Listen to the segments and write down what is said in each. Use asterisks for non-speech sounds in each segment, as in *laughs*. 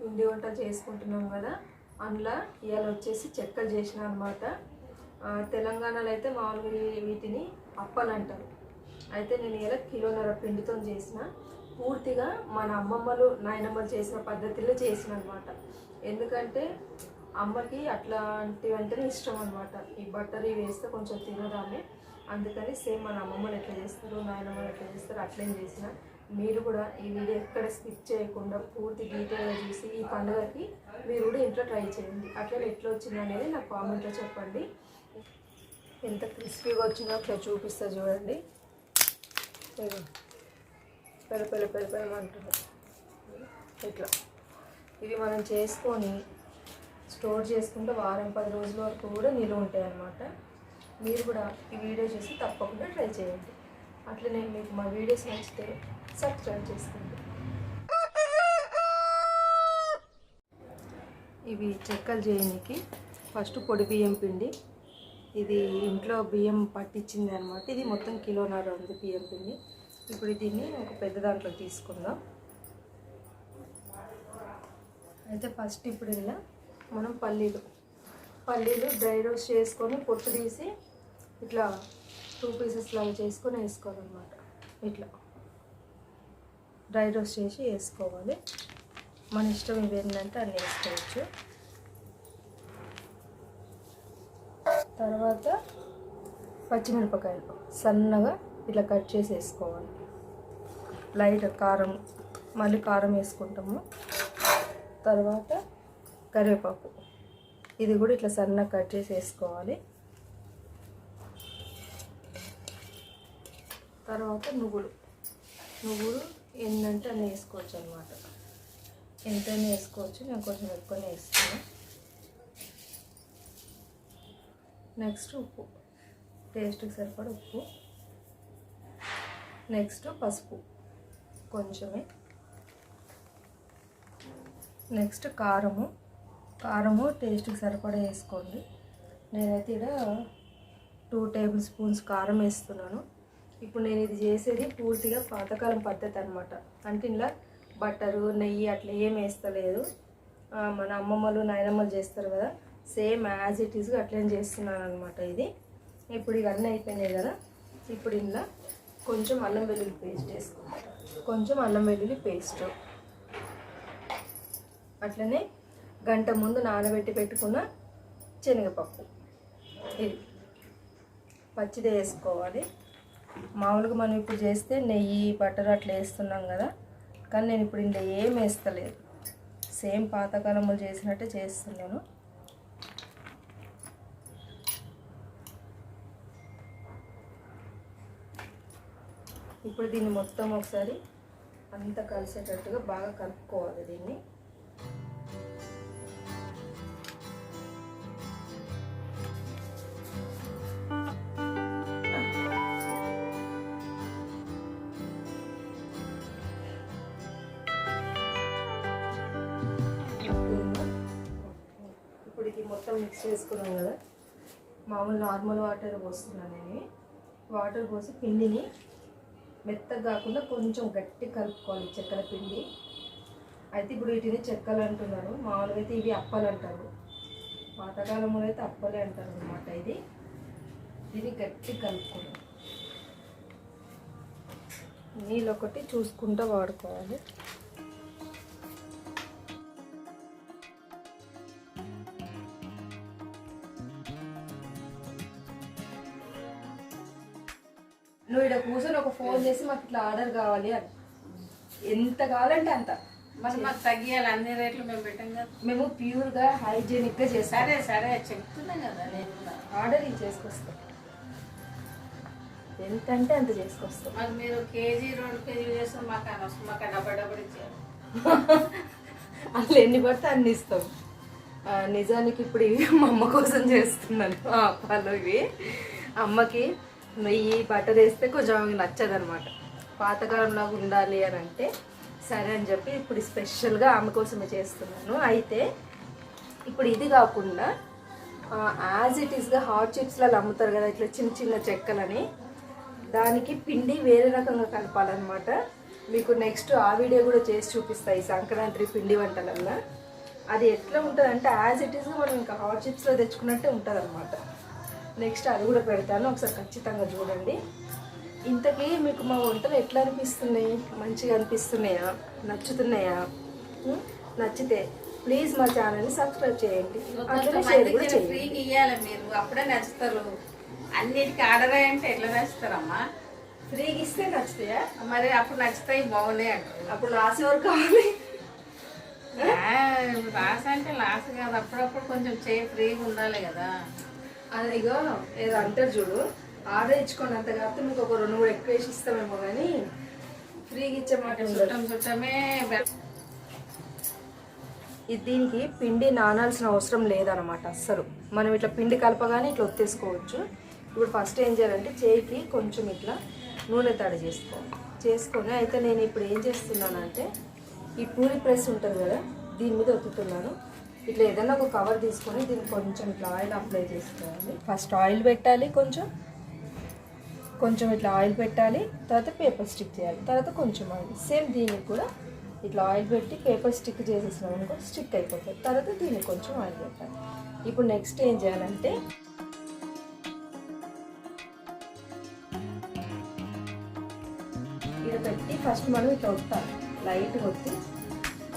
పిండి వంటలు చేసుకుంటున్నాం కదా. అందులో ఇవాళ వచ్చేసి చెక్కలు చేసిన అనమాట తెలంగాణలో అయితే మామూలుగా వీటిని అప్పలు అంటారు. అయితే నేను ఇలా కిలోన్నర పిండితో చేసిన. పూర్తిగా మన అమ్మమ్మలు నాయనమ్మలు చేసిన పద్ధతిలో చేసిన అనమాట ఎందుకంటే అమ్మకి అట్లాంటివంటనే ఇష్టం అనమాట ఈ బట్టర్ ఇవి వేస్తే కొంచెం తినదామే. అందుకని సేమ్ మన అమ్మమ్మలు ఎట్లా చేస్తారు నాయనమ్మలు ఎట్లా చేస్తారు అట్లేం చేసిన. మీరు కూడా ఈ వీడియో ఎక్కడ స్కిప్ చేయకుండా పూర్తి డీటెయిల్గా చూసి ఈ పండుగకి మీరు కూడా ఇంట్లో ట్రై చేయండి. అట్లా ఎట్లా వచ్చింది అనేది నాకు కామెంట్లో చెప్పండి. ఎంత క్రిస్పీగా వచ్చిందో ఒకసారి చూపిస్తా చూడండి. ఇదిగో. పెద్ద పెద్ద పెద్ద ఇట్లా. ఇవి మనం చేసుకొని స్టోర్ చేసుకుంటే వారం పది రోజుల వరకు కూడా నిలువ ఉంటాయి అన్నమాట. మీరు కూడా ఈ వీడియో చూసి తప్పకుండా ట్రై చేయండి. అట్లనే మీకు మా వీడియోస్ నచ్చితే సబ్స్క్రైబ్ చేసుకోండి. ఇవి చెక్కలు చేయడానికి ఫస్ట్ పొడి బియ్యం పిండి. ఇది ఇంట్లో బియ్యం పట్టించింది అనమాట ఇది మొత్తం కిలోన్నర ఉంది బియ్యం పిండి. ఇప్పుడు దీన్ని ఒక పెద్ద దాంట్లో తీసుకుందాం. అయితే ఫస్ట్ ఇప్పుడు ఇలా మనం పల్లీలు పల్లీలు డ్రై రోస్ట్ చేసుకొని పొట్టు తీసి ఇట్లా టూ పీసెస్ లాగా చేసుకొని వేసుకోవాలన్నమాట. ఇట్లా. డ్రై రోస్ట్ చేసి వేసుకోవాలి. మన ఇష్టం ఇవి ఏంటంటే అన్నీ వేసుకోవచ్చు. తర్వాత పచ్చిమిరపకాయలు సన్నగా ఇట్లా కట్ చేసి వేసుకోవాలి. లైట్ కారం మళ్ళీ కారం వేసుకుంటాము. తర్వాత కరివేపాకు. ఇది కూడా ఇట్లా సన్నగా కట్ చేసి వేసుకోవాలి. తర్వాత నువ్వులు. నువ్వులు ఎన్నంటే అన్నీ వేసుకోవచ్చు అనమాట ఎంతైనా వేసుకోవచ్చు నేను కొంచెం ఎక్కువనే వేస్తాను. నెక్స్ట్ ఉప్పు. టేస్ట్కి సరిపడ ఉప్పు. నెక్స్ట్ పసుపు. కొంచెమే. నెక్స్ట్ కారము. కారము టేస్ట్కి సరిపడా వేసుకోండి. నేనైతే ఇక్కడ టూ టేబుల్ స్పూన్స్ కారం వేస్తున్నాను. ఇప్పుడు నేను ఇది చేసేది పూర్తిగా పాతకాలం పద్ధతి అనమాట అంటే ఇలా బట్టరు నెయ్యి అట్లా ఏం వేస్తలేదు. మన అమ్మమ్మలు నాయనమ్మలు చేస్తారు కదా. సేమ్ యాజ్ ఇట్ ఈస్గా అట్లనే చేస్తున్నాను అనమాట ఇది. ఇప్పుడు ఇవన్నీ అయిపోయినాయి కదా. ఇప్పుడు ఇందులో కొంచెం అల్లం వెల్లుల్లి పేస్ట్ వేసుకుంటాం. కొంచెం అల్లం వెల్లుల్లి పేస్ట్. అట్లనే గంట ముందు నానబెట్టి పెట్టుకున్న శనగపప్పు. ఇది. పచ్చిది వేసుకోవాలి. మామూలుగా మనం ఇప్పుడు చేస్తే నెయ్యి బటర్ అట్లా వేస్తున్నాం కదా. కానీ నేను ఇప్పుడు ఇందులో ఏం వేస్తలేదు. సేమ్ పాతకాలంలో చేసినట్టే చేస్తున్నాను. ఇప్పుడు దీన్ని మొత్తం ఒకసారి అంతా కలిసేటట్టుగా బాగా కలుపుకోవాలి దీన్ని. మొత్తం మిక్స్ చేసుకున్నాం కదా. మామూలు నార్మల్ వాటర్ పోస్తున్నాను నేను. వాటర్ పోసి పిండిని మెత్తగా కాకుండా కొంచెం గట్టి కలుపుకోవాలి చెక్కల పిండి. అయితే ఇప్పుడు వీటిని చెక్కలు అంటున్నారు. మామూలుగా అయితే ఇవి అప్పలు అంటారు. పాతకాలంలో అయితే అప్పలే అంటారు అనమాట ఇది. ఇది గట్టి కలుపుకోవాలి. నీళ్ళు ఒకటి చూసుకుంటూ వాడుకోవాలి. నువ్వు ఇక్కడ కూర్చొని ఒక ఫోన్ చేసి మాకు ఇట్లా ఆర్డర్ కావాలి అని. ఎంత కావాలంటే అంత. మరి మాకు తగ్గియాలి అన్ని రేట్లు మేము పెట్టాం కదా. మేము ప్యూర్గా హైజీనిక్గా చేస్తాం. సరే సరే చెప్తున్నా కదా నేను. ఆర్డర్ ఇది చేసుకొస్తాం. ఎంత అంటే అంత చేసుకొస్తాం. మరి మీరు కేజీ రెండు కేజీలు చేస్తే మాకు అనవసరం మాకు డబ్బా డబ్బులు ఇచ్చారు *laughs* అట్లా ఎన్ని పడితే అన్ని ఇస్తాం. నిజానికి ఇప్పుడు ఇవి మా అమ్మ కోసం చేస్తున్నాను. ఆ అప్పాలు ఇవి. అమ్మకి నెయ్యి బటర్ వేస్తే కొంచెం నచ్చదనమాట. నచ్చదు అనమాట పాతకాలంలాగా ఉండాలి అని అంటే సరే అని చెప్పి ఇప్పుడు స్పెషల్గా ఆమె కోసమే చేస్తున్నాను. అయితే ఇప్పుడు ఇది కాకుండా యాజ్ ఇట్ ఈస్గా హాట్ చిప్స్లలో అమ్ముతారు కదా ఇట్లా చిన్న చిన్న చెక్కలని దానికి పిండి వేరే రకంగా కలపాలన్నమాట. మీకు నెక్స్ట్ ఆ వీడియో కూడా చేసి చూపిస్తాయి సంక్రాంతి పిండి వంటలల్లో. అది ఎట్లా ఉంటుంది అంటే యాజ్ ఇట్ ఈస్గా మనం ఇంకా హాట్ చిప్స్లో తెచ్చుకున్నట్టే ఉంటుంది అనమాట నెక్స్ట్ అది కూడా పెడతాను. ఒకసారి ఖచ్చితంగా చూడండి. ఇంతకీ మీకు మా వంటలు ఎట్లా అనిపిస్తున్నాయి? మంచిగా అనిపిస్తున్నాయా? నచ్చుతున్నాయా? నచ్చితే ప్లీజ్ మా ఛానల్ని సబ్స్క్రైబ్ చేయండి. అట్లనే షేర్ కూడా చేయండి. ఫ్రీకి ఇవ్వాలి మీరు. అప్పుడే నచ్చుతారు. అన్నిటికీ ఆర్డర్ అంటే ఎట్లా నచ్చుతారమ్మా? ఫ్రీగా ఇస్తే నచ్చుతాయా? మరి అప్పుడు నచ్చుతాయి బాగున్నాయి అంటారు. అప్పుడు లాస్ట్ ఎవరు కావాలి? లాస్ అంటే లాస్ కాదు. అప్పుడప్పుడు కొంచెం చేయి ఫ్రీగా ఉండాలి కదా. ఇగో ఏదో అంటారు చూడు ఆర్డర్ ఇచ్చుకోండి అంత కాకపోతే మీకు ఒక రెండు మూడు ఎక్కువ వేసి ఇస్తామేమో కానీ ఫ్రీగా ఇచ్చే మాట. చుట్టం చుట్టమే దీనికి పిండి నానాల్సిన అవసరం లేదనమాట అస్సలు. మనం ఇట్లా పిండి కలపగానే ఇట్లా ఒత్తేసుకోవచ్చు. ఇప్పుడు ఫస్ట్ ఏం చేయాలంటే చేయికి కొంచెం ఇట్లా నూనె తడి చేసుకోవాలి. చేసుకొని అయితే నేను ఇప్పుడు ఏం చేస్తున్నానంటే ఈ పూరి ప్రెస్ ఉంటుంది కదా దీని మీద ఒత్తుతున్నాను. ఇట్లా ఏదైనా ఒక కవర్ తీసుకొని దీనికి కొంచెం ఇట్లా ఆయిల్ అప్లై చేసుకోవాలి. ఫస్ట్ ఆయిల్ పెట్టాలి కొంచెం. కొంచెం ఇట్లా ఆయిల్ పెట్టాలి. తర్వాత పేపర్ స్టిక్ చేయాలి. తర్వాత కొంచెం ఆయిల్ సేమ్ దీనికి కూడా ఇట్లా ఆయిల్ పెట్టి పేపర్ స్టిక్ చేసేసినాం అనుకో స్టిక్ అయిపోతుంది. తర్వాత దీనికి కొంచెం ఆయిల్ పెట్టాలి. ఇప్పుడు నెక్స్ట్ ఏం చేయాలంటే ఇక్కడ పెట్టి ఫస్ట్ మనం ఇట్లా వత్తాలి లైట్గా ఒత్తి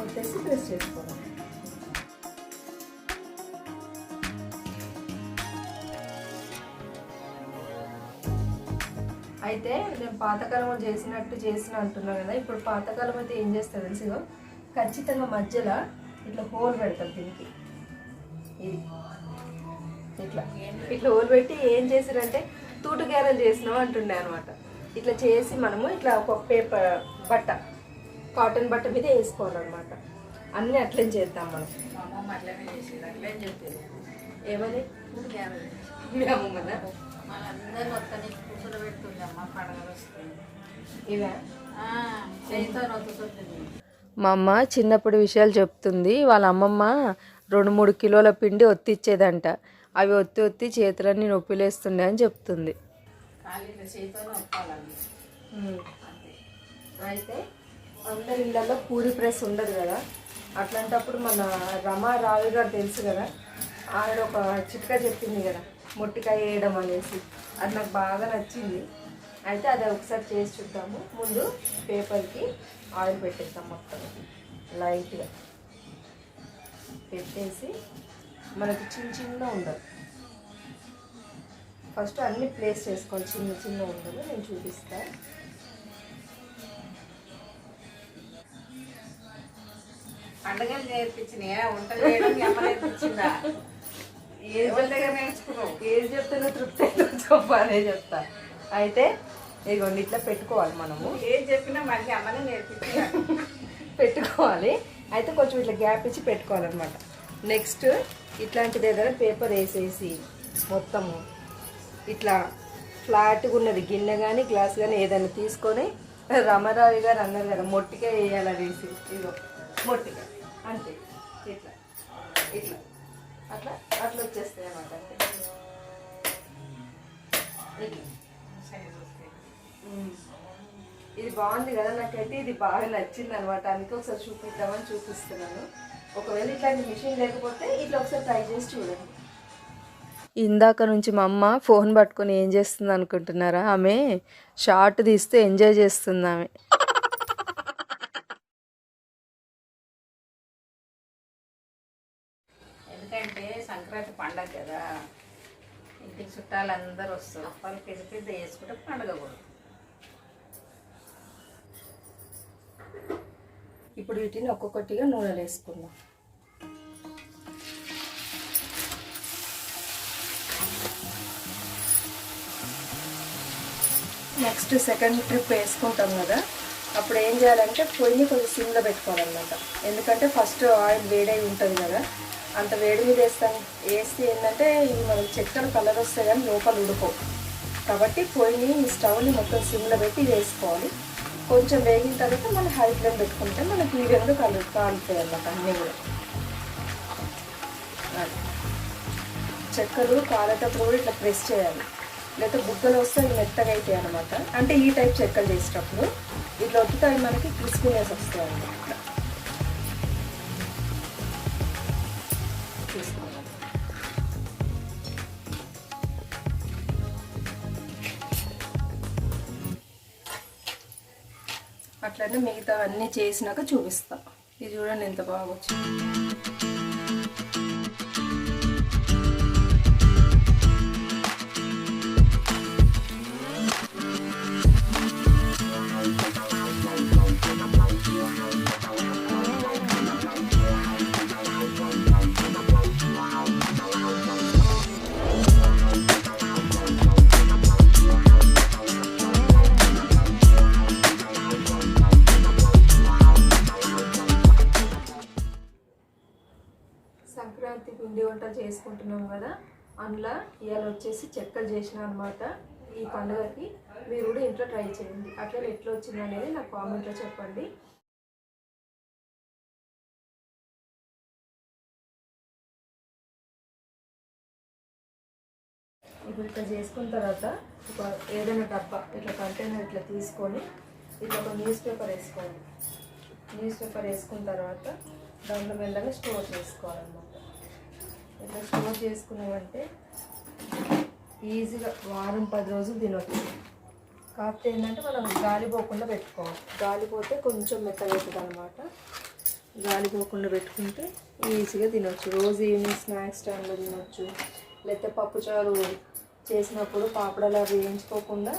వచ్చేసి ప్రెస్ చేసుకోవాలి. అయితే నేను పాతకాలం చేసినట్టు చేసిన అంటున్నా కదా ఇప్పుడు పాతకాలం అయితే ఏం చేస్తారు తెలుసు ఖచ్చితంగా మధ్యలో ఇట్లా హోల్ పెడతారు దీనికి. ఇది. ఇట్లా. ఇట్లా హోల్ పెట్టి ఏం చేసారంటే తూటు గారెలు చేసినాం అంటుండే అనమాట ఇట్లా చేసి మనము ఇట్లా ఒక పేపర్ బట్ట కాటన్ బట్ట మీద వేసుకోవాలన్నమాట. అన్నీ అట్లే చేద్దాం మనం. మా అమ్మమ్మ అట్లనే చేసేది అట్లే చెప్పేది ఏమని. మీ అమ్మమ్మనా మనందరూ పండుగలు వస్తుంది చేయితో నొత్తుతుంది మా అమ్మ చిన్నప్పుడు విషయాలు చెప్తుంది. వాళ్ళ అమ్మమ్మ రెండు మూడు కిలోల పిండి ఒత్తిచ్చేదంట. అవి ఒత్తి ఒత్తి చేతులన్నీ నొప్పిలేస్తుండే అని చెప్తుంది. అయితే అందరి ఇళ్ళల్లో పూరి ప్రెస్ ఉండదు కదా? అట్లాంటప్పుడు మన రమా రావి గారు తెలుసు కదా? ఆవిడ ఒక చిట్కా చెప్పింది కదా? మొట్టికాయ వేయడం అనేసి. అది నాకు బాగా నచ్చింది. అయితే అది ఒకసారి చేసి చూద్దాము. ముందు పేపర్కి ఆయిల్ పెట్టేద్దాం మొత్తం. లైట్గా. పెట్టేసి మనకి చిన్న చిన్న ఉండదు ఫస్ట్ అన్ని ప్లేస్ చేసుకోవాలి. చిన్న చిన్న ఉండదు నేను చూపిస్తాను పండుగలు నేర్పించినాయా? వంటలు చేయడం నేర్పించిందా? దగ్గర నేర్చుకున్నావు? ఏది చెప్తున్నా తృప్తి అయితే చెప్పాలే చెప్తా. అయితే ఇదిగోండి ఇట్లా పెట్టుకోవాలి మనము. ఏం చెప్పినా మళ్ళీ అమ్మనే నేర్పించిందా పెట్టుకోవాలి. అయితే కొంచెం ఇట్లా గ్యాప్ ఇచ్చి పెట్టుకోవాలన్నమాట. నెక్స్ట్ ఇట్లాంటిది ఏదైనా పేపర్ వేసేసి మొత్తము ఇట్లా ఫ్లాట్గా ఉన్నది గిన్నె కానీ గ్లాస్ కానీ ఏదైనా తీసుకొని రమారావి గారు అన్నారు కదా మొట్టిగా వేయాలి వేసి ఇదిగో మొట్టిగా అంతే. అట్లా అట్లా వచ్చేస్తాయి అన్నమాట. ఇది బాగుంది కదా నాకైతే ఇది బాగా నచ్చింది అనమాట అందుకే ఒకసారి చూపిద్దామని చూపిస్తున్నాను. ఒకవేళ ఇట్లాంటి మిషన్ లేకపోతే ఇట్లా ఒకసారి ట్రై చేసి చూడండి. ఇందాక నుంచి మా అమ్మ ఫోన్ పట్టుకొని ఏం చేస్తుంది అనుకుంటున్నారా? ఆమె షార్ట్ తీస్తే ఎంజాయ్ చేస్తుంది ఆమె ఎందుకంటే సంక్రాంతి పండగ కదా ఇంటికి చుట్టాలు అందరూ వస్తారు. వాళ్ళు పెద్ద పెద్ద వేసుకుంటే పండుగ కూడా ఇప్పుడు వీటిని ఒక్కొక్కటిగా నూనెలు వేసుకుందాం. నెక్స్ట్ సెకండ్ ట్రిప్ వేసుకుంటాం కదా అప్పుడు ఏం చేయాలంటే పొయ్యిని కొంచెం సిమ్లో పెట్టుకోవాలన్నమాట. ఎందుకంటే ఫస్ట్ ఆయిల్ వేడై ఉంటుంది కదా అంత వేడి మీద వేస్తాం. వేస్తే ఏంటంటే ఇవి మనకి చెక్కలు కలర్ వస్తాయి కానీ లోపల ఉడుకో కాబట్టి పోయి ఈ స్టవ్ని మొత్తం సిమ్లో పెట్టి వేసుకోవాలి. కొంచెం వేగిన తర్వాత మనం హై ఫ్లేమ్ పెట్టుకుంటే మనకి ఈవెన్గా కలు కాలుతాయి అన్నమాట అన్నీ కూడా. చెక్కలు కాలేటప్పుడు కూడా ఇట్లా ప్రెస్ చేయాలి. లేకపోతే బుగ్గలు వస్తే అవి మెత్తగా అవుతాయి అనమాట అంటే ఈ టైప్ చెక్కలు చేసేటప్పుడు. ఇట్లా ఒత్తుతాయి మనకి క్రిస్పీనెస్ వస్తాయి అన్నమాట. అట్లనే మిగతా అన్నీ చేసినాక చూపిస్తా. ఇది చూడండి ఎంత బాగా వచ్చింది పిండి వంటలు చేసుకుంటున్నాం కదా అందులో ఇవాళ వచ్చేసి చెక్కలు చేసిన అనమాట ఈ పండుగకి. మీరు కూడా ఇంట్లో ట్రై చేయండి. అట్లా ఎట్లా వచ్చింది అనేది నాకు కామెంట్లో చెప్పండి. ఇప్పుడు ఇట్లా చేసుకున్న తర్వాత ఒక ఏదైనా డబ్బా ఇట్లా కంటైనర్ ఇట్లా తీసుకొని ఇట్లా ఒక న్యూస్ పేపర్ వేసుకోండి న్యూస్ పేపర్ వేసుకున్న తర్వాత దాంట్లో మెల్లగా స్టోర్ చేసుకోవాలన్నమాట. ఇట్లా స్టోర్ చేసుకున్నామంటే ఈజీగా వారం పది రోజులు తినొచ్చు. కాకపోతే ఏంటంటే మనం గాలి పోకుండా పెట్టుకోవాలి. గాలి పోతే కొంచెం మెత్తగా అవుతుంది అనమాట గాలి పోకుండా పెట్టుకుంటే ఈజీగా తినొచ్చు. రోజు ఈవినింగ్ స్నాక్స్ టైంలో తినొచ్చు. లేకపోతే పప్పుచారు చేసినప్పుడు పాపడాలు అవి వేయించుకోకుండా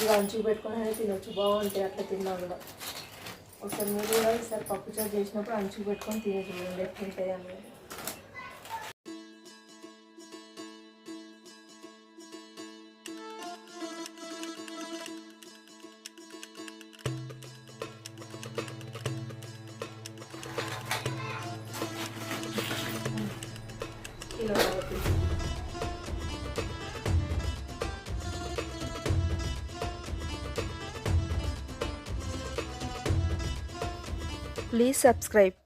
ఇవి అంచుకు పెట్టుకుని అనేది తినొచ్చు. బాగుంటాయి అట్లా తిన్నా కూడా. ఒకసారి మీరు కూడా ఈసారి పప్పుచారు చేసినప్పుడు అంచుకు పెట్టుకొని తిని చూడండి ఎట్లుంటాయి అనేది ప్లీజ్ సబ్స్క్రైబ్.